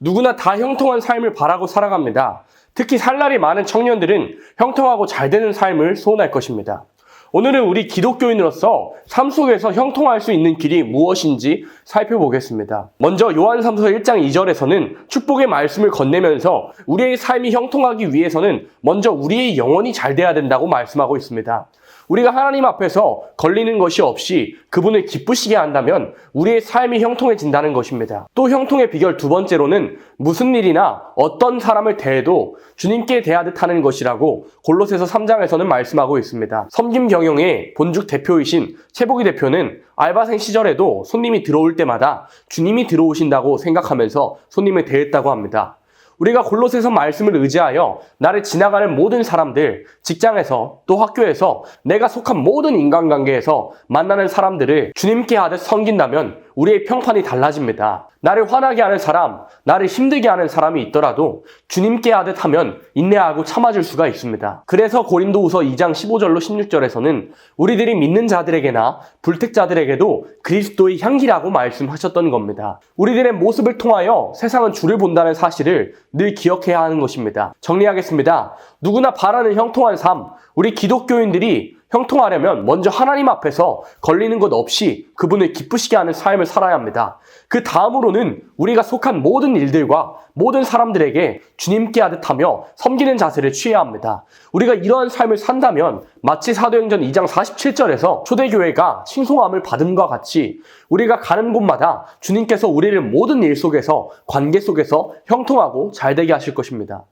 누구나 다 형통한 삶을 바라고 살아갑니다. 특히 살 날이 많은 청년들은 형통하고 잘 되는 삶을 소원할 것입니다. 오늘은 우리 기독교인으로서 삶 속에서 형통할 수 있는 길이 무엇인지 살펴보겠습니다. 먼저 요한삼서 1장 2절에서는 축복의 말씀을 건네면서 우리의 삶이 형통하기 위해서는 먼저 우리의 영혼이 잘 돼야 된다고 말씀하고 있습니다. 우리가 하나님 앞에서 걸리는 것이 없이 그분을 기쁘시게 한다면 우리의 삶이 형통해진다는 것입니다. 또 형통의 비결 두 번째로는 무슨 일이나 어떤 사람을 대해도 주님께 대하듯 하는 것이라고 골로새서 3장에서는 말씀하고 있습니다. 섬김 경영의 본죽 대표이신 최복희 대표는 알바생 시절에도 손님이 들어올 때마다 주님이 들어오신다고 생각하면서 손님을 대했다고 합니다. 우리가 골로새서 말씀을 의지하여 나를 지나가는 모든 사람들, 직장에서 또 학교에서 내가 속한 모든 인간관계에서 만나는 사람들을 주님께 하듯 섬긴다면 우리의 평판이 달라집니다. 나를 화나게 하는 사람, 나를 힘들게 하는 사람이 있더라도 주님께 하듯 하면 인내하고 참아줄 수가 있습니다. 그래서 고린도후서 2장 15절로 16절에서는 우리들이 믿는 자들에게나 불택자들에게도 그리스도의 향기라고 말씀하셨던 겁니다. 우리들의 모습을 통하여 세상은 주를 본다는 사실을 늘 기억해야 하는 것입니다. 정리하겠습니다. 누구나 바라는 형통한 삶, 우리 기독교인들이 형통하려면 먼저 하나님 앞에서 걸리는 것 없이 그분을 기쁘시게 하는 삶을 살아야 합니다. 그 다음으로는 우리가 속한 모든 일들과 모든 사람들에게 주님께 하듯 하며 섬기는 자세를 취해야 합니다. 우리가 이러한 삶을 산다면 마치 사도행전 2장 47절에서 초대교회가 칭송함을 받음과 같이 우리가 가는 곳마다 주님께서 우리를 모든 일 속에서 관계 속에서 형통하고 잘되게 하실 것입니다.